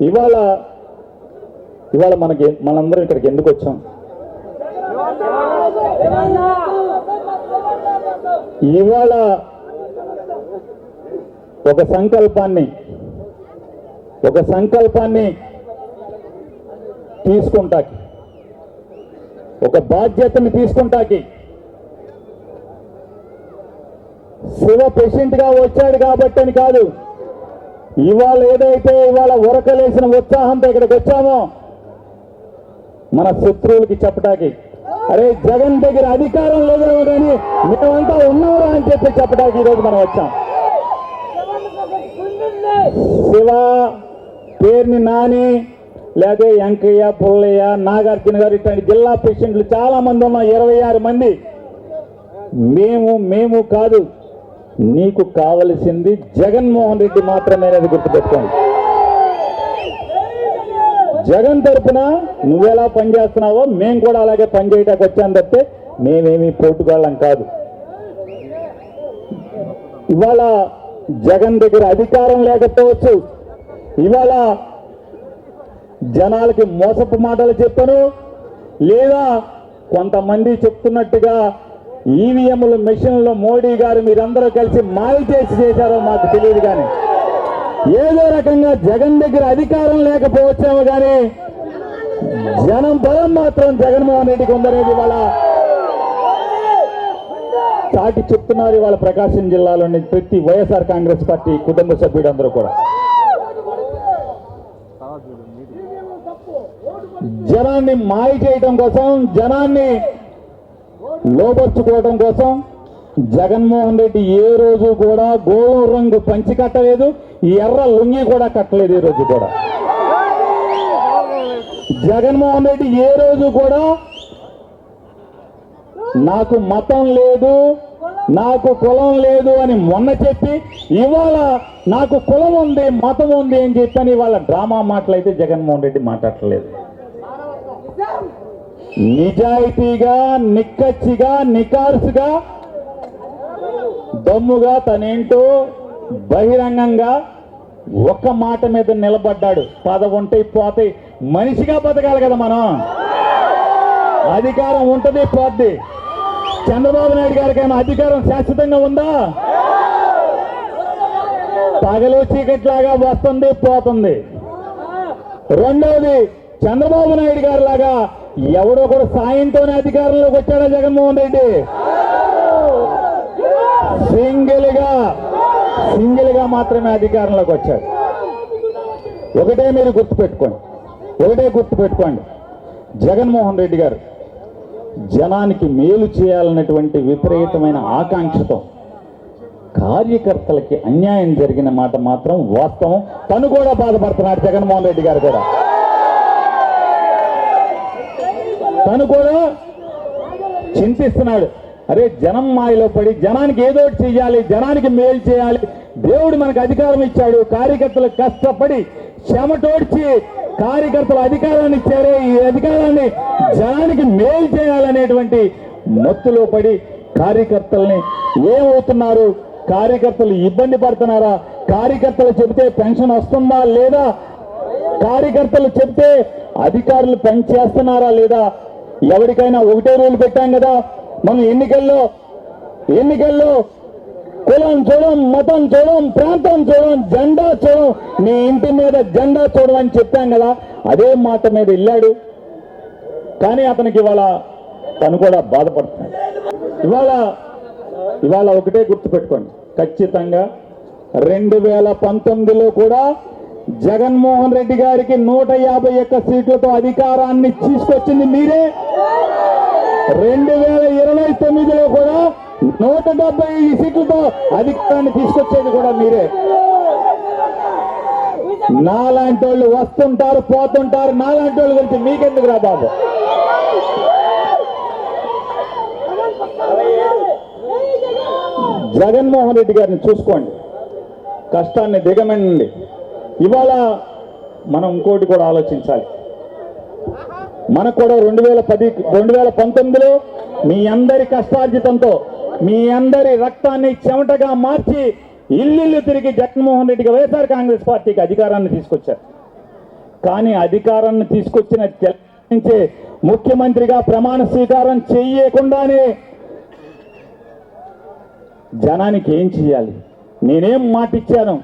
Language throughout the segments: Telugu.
ఇవాళ ఇవాళ మనకి మనందరం ఇక్కడికి ఎందుకు వచ్చాం? ఇవాళ ఒక సంకల్పాన్ని ఒక సంకల్పాన్ని తీసుకుంటాకి ఒక బాధ్యతని తీసుకుంటాకి శివ పేషెంట్గా వచ్చాడు కాబట్టి అని కాదు ఇవాళ ఏదైతే ఇవాళ ఉరకలేసిన ఉత్సాహంతో ఇక్కడికి వచ్చామో మన శత్రువులకి చెప్పటానికి. అరే జగన్ దగ్గర అధికారం లేదేమో కానీ మేమంతా ఉన్నారా అని చెప్పి చెప్పడానికి ఈరోజు మనం వచ్చాం. శివ పేరుని నాని లేదా వెంకయ్య పుల్లయ్య నాగార్జున గారు ఇట్లాంటి జిల్లా పేషెంట్లు చాలా మంది ఉన్నాం ఇరవై ఆరు మంది. మేము మేము కాదు నీకు కావలసింది జగన్మోహన్ రెడ్డి మాత్రమే అది గుర్తుపెట్టుకోండి. జగన్ తరపున నువ్వెలా పనిచేస్తున్నావో మేము కూడా అలాగే పనిచేయటానికి వచ్చాను తప్పితే మేమేమి పోటుగాళ్ళం కాదు. ఇవాళ జగన్ దగ్గర అధికారం లేకపోవచ్చు. ఇవాళ జనాలకి మోసపు మాటలు చెప్పను. లేదా కొంతమంది చెప్తున్నట్టుగా ఈవీఎంల మెషిన్లో మోడీ గారు మీరందరూ కలిసి మాయ చేసి చేశారో మాకు తెలియదు కానీ ఏదో రకంగా జగన్ దగ్గర అధికారం లేకపోవచ్చేమో కానీ జనం బలం మాత్రం జగన్మోహన్ రెడ్డికి ఉందనేది వాళ్ళ చాటి చెప్తున్నారు ఇవాళ ప్రకాశం జిల్లాలోని ప్రతి వైఎస్ఆర్ కాంగ్రెస్ పార్టీ కుటుంబ సభ్యుడందరూ కూడా. జనాన్ని మాయ చేయడం కోసం జనాన్ని లోపరుచుకోవడం కోసం జగన్మోహన్ రెడ్డి ఏ రోజు కూడా గోధుమ రంగు పంచి కట్టలేదు ఈ ఎర్ర లుంగి కూడా కట్టలేదు ఈ రోజు కూడా. జగన్మోహన్ రెడ్డి ఏ రోజు కూడా నాకు మతం లేదు నాకు కులం లేదు అని మొన్న చెప్పి ఇవాళ నాకు కులం ఉంది మతం ఉంది అని చెప్పని ఇవాళ డ్రామా మాటలైతే జగన్మోహన్ రెడ్డి మాట్లాడలేదు నిజాయితీగా నిక్కచ్చిగా నికార్సుగా దమ్ముగా తనేంటో బహిరంగంగా ఒక్క మాట మీద నిలబడ్డాడు. పద ఉంటే పోతాయి మనిషిగా బతకాలి కదా మనం. అధికారం ఉంటుంది పోద్ది. చంద్రబాబు నాయుడు గారికి అధికారం శాశ్వతంగా ఉందా? పగలు చీకట్లాగా వస్తుంది పోతుంది. రెండవది చంద్రబాబు నాయుడు గారి లాగా ఎవడో కూడా సాయంతోనే అధికారంలోకి వచ్చాడా జగన్మోహన్ రెడ్డి? సింగిల్గా సింగిల్గా మాత్రమే అధికారంలోకి వచ్చాడు. ఒకటే మీరు గుర్తుపెట్టుకోండి ఒకటే గుర్తుపెట్టుకోండి జగన్మోహన్ రెడ్డి గారు జనానికి మేలు చేయాలన్నటువంటి విపరీతమైన ఆకాంక్షతో కార్యకర్తలకి అన్యాయం జరిగిన మాట మాత్రం వాస్తవం. తను కూడా బాధపడుతున్నాడు జగన్మోహన్ రెడ్డి గారు కూడా. తను కూడా చింతిస్తున్నాడు. అరే జనం మాయలో పడి జనానికి ఏదో ఒకటి జనానికి మేలు చేయాలి. దేవుడు మనకు అధికారం ఇచ్చాడు. కార్యకర్తలు కష్టపడి చెమటోడ్చి కార్యకర్తలు అధికారాన్ని ఇచ్చారే ఈ అధికారాన్ని జనానికి మేలు చేయాలనేటువంటి మత్తులో పడి కార్యకర్తల్ని ఏమవుతున్నారు కార్యకర్తలు ఇబ్బంది పడుతున్నారా? కార్యకర్తలు చెబితే పెన్షన్ వస్తుందా లేదా? కార్యకర్తలు చెప్తే అధికారులు పని చేస్తున్నారా లేదా? ఎవరికైనా ఒకటే రూల్ పెట్టాం కదా. మనం ఎన్నికల్లో ఎన్నికల్లో కులం చూడం మతం చూడం ప్రాంతం చూడం జెండా చూడం నీ ఇంటి మీద జెండా చూడం అని చెప్పాం కదా. అదే మాట మీద వెళ్ళాడు. కానీ అతనికి ఇవాళ తను కూడా బాధపడుతున్నాడు. ఇవాళ ఇవాళ ఒకటే గుర్తుపెట్టుకోండి. ఖచ్చితంగా రెండు వేల పంతొమ్మిదిలో కూడా జగన్మోహన్ రెడ్డి గారికి నూట యాభై ఒక్క సీట్లతో అధికారాన్ని తీసుకొచ్చింది మీరే. రెండు వేల ఇరవై తొమ్మిదిలో కూడా నూట డెబ్బై సీట్లతో అధికారాన్ని తీసుకొచ్చేది కూడా మీరే. నాలాంటి వాళ్ళు వస్తుంటారు పోతుంటారు నాలాంటి వాళ్ళ గురించి మీకెందుకు రా బాబు? జగన్మోహన్ రెడ్డి గారిని చూసుకోండి. కష్టాన్ని దిగమండి ఇవాళ మనం ఇంకోటి కూడా ఆలోచించాలి. మనకు కూడా రెండు వేల పది రెండు వేల పంతొమ్మిదిలో మీ అందరి కష్టార్జితంతో మీ అందరి రక్తాన్ని చెమటగా మార్చి ఇల్లు తిరిగి జగన్మోహన్ రెడ్డికి వైఎస్ఆర్ కాంగ్రెస్ పార్టీకి అధికారాన్ని తీసుకొచ్చారు. కానీ అధికారాన్ని తీసుకొచ్చిన తెలంగాణ ముఖ్యమంత్రిగా ప్రమాణ స్వీకారం చేయకుండానే జనానికి ఏం చేయాలి? నేనేం మాటిచ్చాను?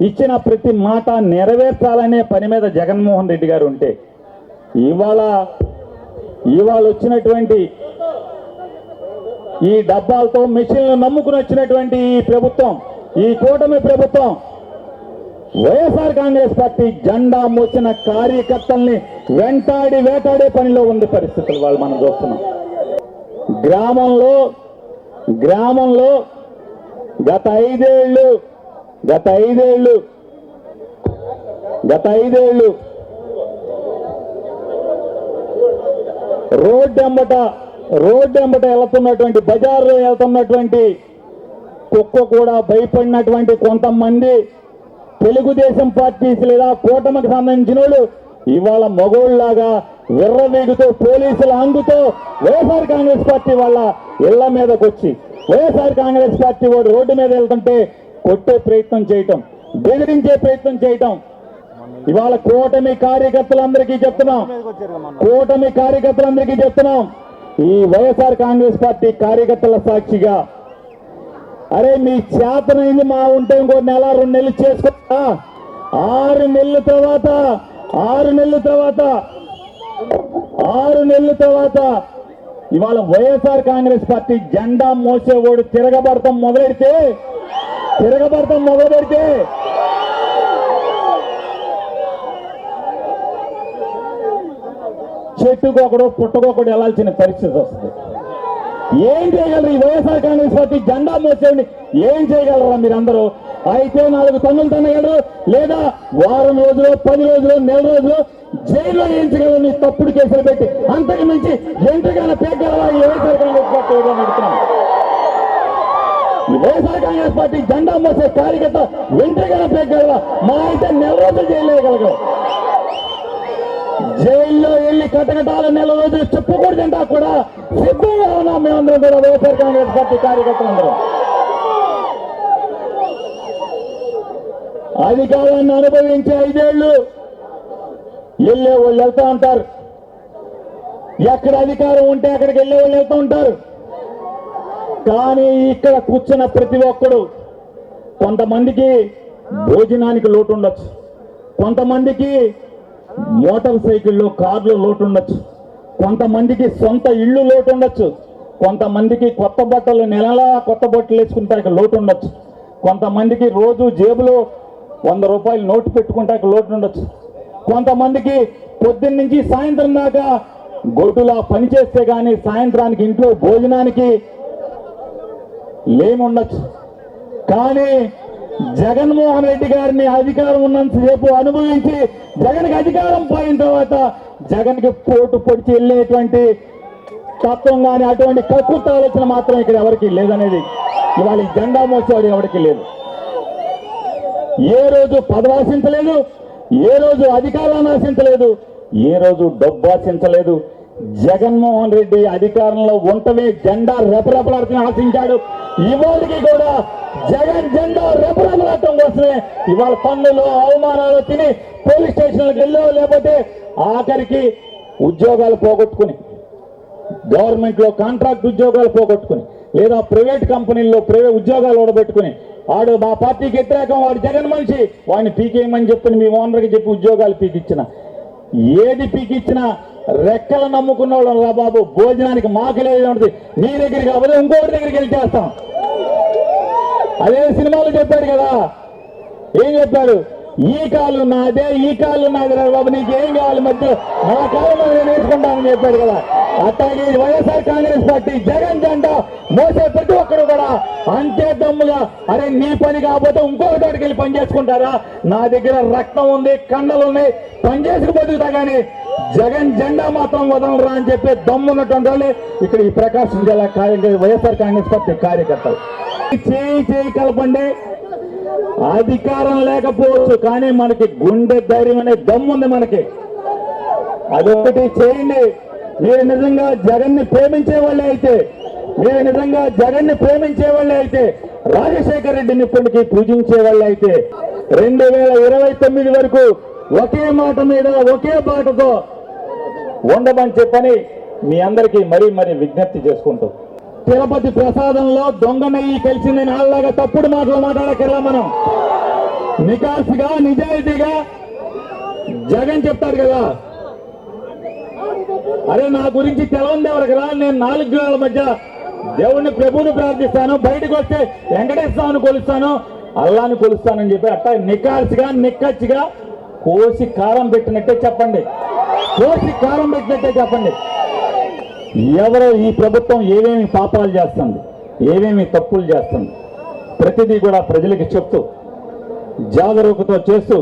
ఇచ్చిన ప్రతి మాట నెరవేర్చాలనే పని మీద జగన్మోహన్ రెడ్డి గారు ఉంటే ఇవాళ ఇవాళ వచ్చినటువంటి ఈ డబ్బాలతో మిషన్లు నమ్ముకుని వచ్చినటువంటి ఈ ప్రభుత్వం ఈ కూటమి ప్రభుత్వం వైఎస్ఆర్ కాంగ్రెస్ పార్టీ జెండా మోసిన కార్యకర్తల్ని వెంటాడి వేటాడే పనిలో ఉంది పరిస్థితులు వాళ్ళు మనం చూస్తున్నాం. గ్రామంలో గ్రామంలో గత ఐదేళ్ళు గత ఐదేళ్ళు. గత ఐదేళ్ళు. రోడ్డు ఎంబట రోడ్డు ఎంబట వెళ్తున్నటువంటి బజార్లో వెళ్తున్నటువంటి కుక్క కూడా భయపడినటువంటి కొంతమంది తెలుగుదేశం పార్టీస్ లేదా కూటమికి సంబంధించిన వాళ్ళు ఇవాళ మగోళ్ళలాగా విర్రవేగుతో పోలీసుల అంగుతో వైఎస్ఆర్ కాంగ్రెస్ పార్టీ వాళ్ళ ఇళ్ళ మీదకొచ్చి వైఎస్ఆర్ కాంగ్రెస్ పార్టీ వాడు రోడ్డు మీద వెళ్తుంటే కొట్టే ప్రయత్నం చేయటం బెదిరించే ప్రయత్నం చేయటం. ఇవాళ కూటమి కార్యకర్తలందరికీ చెప్తున్నాం. కూటమి కార్యకర్తలందరికీ చెప్తున్నాం. ఈ వైఎస్ఆర్ కాంగ్రెస్ పార్టీ కార్యకర్తల సాక్షిగా. అరే మీ చేతనైంది మా ఉంటే ఇంకో నెల రెండు నెలలు చేసుకుంటా. ఆరు నెలల తర్వాత ఆరు నెలల తర్వాత ఆరు నెలల తర్వాత ఇవాళ వైఎస్ఆర్ కాంగ్రెస్ పార్టీ జెండా మోసేవాడు తిరగబడతాం మొదలెడితే తిరగబడతాం మొదలు పెడితే చెట్టుకొకడు పుట్టకొకడు వెళ్ళాల్సిన పరిస్థితి వస్తుంది. ఏం చేయగలరు ఈ వైఎస్ఆర్ కాంగ్రెస్ పార్టీ జెండా మోసేయండి ఏం చేయగలరా మీరందరూ? అయితే నాలుగు తన్నులు తన్నగలరు? లేదా వారం రోజులు పది రోజులు నెల రోజులు జైల్లో వేయించగలరు నీ తప్పుడు కేసులు పెట్టి? అంతకు మించి ఎంతగానో పేగలవా ఈ వైఎస్ఆర్ కాంగ్రెస్ పార్టీ నడుతున్నాం వైఎస్ఆర్ కాంగ్రెస్ పార్టీ జెండా మోసే కార్యకర్త వెంటనే పేగలవా మా అయితే నెల రోజులు జైలు జైల్లో వెళ్ళి కటకటాల నెల రోజులు చెప్పకూడదంటా కూడా సిద్ధంగా ఉన్నాం మేమందరం కూడా వైఎస్ఆర్ కాంగ్రెస్ పార్టీ కార్యకర్తలందరూ. అధికారాన్ని అనుభవించే ఐదేళ్ళు వెళ్ళే వాళ్ళు వెళ్తా ఉంటారు. ఎక్కడ అధికారం ఉంటే అక్కడికి వెళ్ళే వాళ్ళు వెళ్తూ ఉంటారు. కానీ ఇక్కడ కూర్చున్న ప్రతి ఒక్కడు కొంతమందికి భోజనానికి లోటు ఉండొచ్చు కొంతమందికి మోటార్ సైకిళ్ళు కార్లు లోటు ఉండొచ్చు కొంతమందికి సొంత ఇళ్ళు లోటు ఉండొచ్చు కొంతమందికి కొత్త బట్టలు నెలలా కొత్త బట్టలు వేసుకుంటానికి లోటు ఉండొచ్చు కొంతమందికి రోజు జేబులో వంద రూపాయలు నోటు పెట్టుకుంటానికి లోటు ఉండొచ్చు కొంతమందికి పొద్దున్న నుంచి సాయంత్రం దాకా గొడ్డులా పని చేస్తే కానీ సాయంత్రానికి ఇంట్లో భోజనానికి లేముండొచ్చు కానీ జగన్మోహన్ రెడ్డి గారిని అధికారం ఉన్నంతసేపు అనుభవించి జగన్కి అధికారం పోయిన తర్వాత జగన్కి పోటు పొడిచి వెళ్ళేటువంటి తత్వం కానీ అటువంటి కక్కుర్త ఆలోచన మాత్రం ఇక్కడ ఎవరికి లేదనేది. ఇవాళ జెండా మోసేవాడు ఎవరికి లేదు. ఏ రోజు పదవాసించలేదు ఏ రోజు అధికారాన్ని ఆశించలేదు ఏ రోజు డబ్బు ఆశించలేదు. జగన్మోహన్ రెడ్డి అధికారంలో ఉంటమే జెండా రెపరెపలాడుతున్న ఆశించాడు. ఇవాళకి కూడా జగన్ జెండా రెపరెపలాడటం కోసమే ఇవాళ పన్నులు అవమానాలు తిని పోలీస్ స్టేషన్లకు వెళ్ళో లేకపోతే ఆఖరికి ఉద్యోగాలు పోగొట్టుకుని గవర్నమెంట్లో కాంట్రాక్ట్ ఉద్యోగాలు పోగొట్టుకుని లేదా ప్రైవేట్ కంపెనీల్లో ప్రైవేట్ ఉద్యోగాలు ఓడబెట్టుకుని వాడు మా పార్టీకి వ్యతిరేకం వాడు జగన్ మనిషి వాడిని పీకేయమని చెప్పి మీ ఓనర్కి చెప్పి ఉద్యోగాలు పీకిచ్చిన. ఏది పీకిచ్చినా రెక్కలు నమ్ముకున్న వాళ్ళం రా బాబు. భోజనానికి మాకు లేదు ఉంటుంది దగ్గర దగ్గరికి కాకపోతే ఇంకొకటి దగ్గరికి వెళ్ళి చేస్తాం. అదే సినిమాలో చెప్పాడు కదా. ఏం చెప్పాడు? ఈ కాలు నాదే ఈ కాలు నాది రా బాబు. నీకేం కావాలి మధ్య? నా కాలంలో నేను వేసుకుంటానని చెప్పాడు కదా. అట్లాగే వైఎస్ఆర్ కాంగ్రెస్ పార్టీ జగన్ జెండా మోసే ప్రతి ఒక్కరు కూడా అంతే దమ్ముగా అరే నీ పని కాకపోతే ఇంకొక చోటికి వెళ్ళి పని చేసుకుంటారా? నా దగ్గర రక్తం ఉంది కండలు ఉన్నాయి. పని చేసుకు బతుకుతా కానీ జగన్ జెండా మాత్రం వదలరా అని చెప్పి దమ్మున్నటువంటి వాళ్ళు ఇక్కడ ఈ ప్రకాశం జిల్లా కార్యక్రమం వైఎస్ఆర్ కాంగ్రెస్ పార్టీ కార్యకర్తలు. చేయి చేయి కలపండి. అధికారం లేకపోవచ్చు కానీ మనకి గుండె ధైర్యం అనే దమ్ముంది మనకి. అదొకటి చేయండి. మీరు నిజంగా జగన్ని ప్రేమించే వాళ్ళే అయితే మీరు నిజంగా జగన్ని ప్రేమించే వాళ్ళే అయితే రాజశేఖర రెడ్డిని ఇప్పటికీ పూజించే వాళ్ళే అయితే రెండు వేల ఇరవై తొమ్మిది వరకు ఒకే మాట మీద ఒకే పాటతో ఉండమని చెప్పని మీ అందరికీ మరీ మరీ విజ్ఞప్తి చేసుకుంటూ. తిరుపతి ప్రసాదంలో దొంగ నెయ్యి కలిసిందని వాళ్ళగా తప్పుడు మాటలు మాట్లాడకెళ్ళా మనం. నికాసిగా నిజాయితీగా జగన్ చెప్తాడు కదా. అరే నా గురించి తెలవంది ఎవరికి రా? నేను నాలుగు గ్రహాల మధ్య దేవుణ్ణి ప్రభువుని ప్రార్థిస్తాను బయటకు వస్తే వెంకటేశ్వరాన్ని కొలుస్తాను అల్లాని కొలుస్తానని చెప్పి అట్ట నికాల్సిగా నిక్కచ్చిగా కోసి కారం పెట్టినట్టే చెప్పండి. కోసి కారం పెట్టినట్టే చెప్పండి. ఎవరో ఈ ప్రభుత్వం ఏమేమి పాపాలు చేస్తుంది ఏమేమి తప్పులు చేస్తుంది ప్రతిదీ కూడా ప్రజలకి చెప్తూ జాగరూకతో చేస్తూ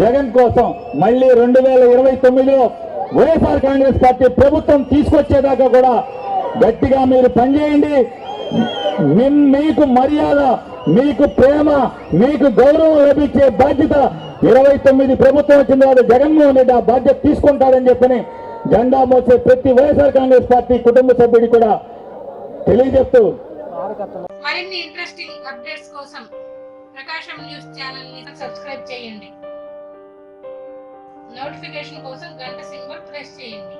జగన్ కోసం మళ్ళీ రెండు వేల ఇరవై తొమ్మిదిలో వైఎస్ఆర్ కాంగ్రెస్ పార్టీ ప్రభుత్వం తీసుకొచ్చేదాకా కూడా గట్టిగా మీరు పనిచేయండి. మీకు మర్యాద మీకు ప్రేమ మీకు గౌరవం లభించే బాధ్యత ఇరవై తొమ్మిది ప్రభుత్వం వచ్చిన తర్వాత జగన్మోహన్ రెడ్డి ఆ బాధ్యత తీసుకుంటాడని చెప్పని జెండా మోసే ప్రతి వైఎస్ఆర్ కాంగ్రెస్ పార్టీ కుటుంబ సభ్యుడి కూడా తెలియజెప్తూ మరిన్ని ఇంట్రెస్టింగ్ అప్డేట్స్ కోసం ప్రకాశం న్యూస్ ఛానల్ని సబ్స్క్రైబ్ చేయండి. నోటిఫికేషన్ కోసం గంట సింబల్ ప్రెస్ చేయండి.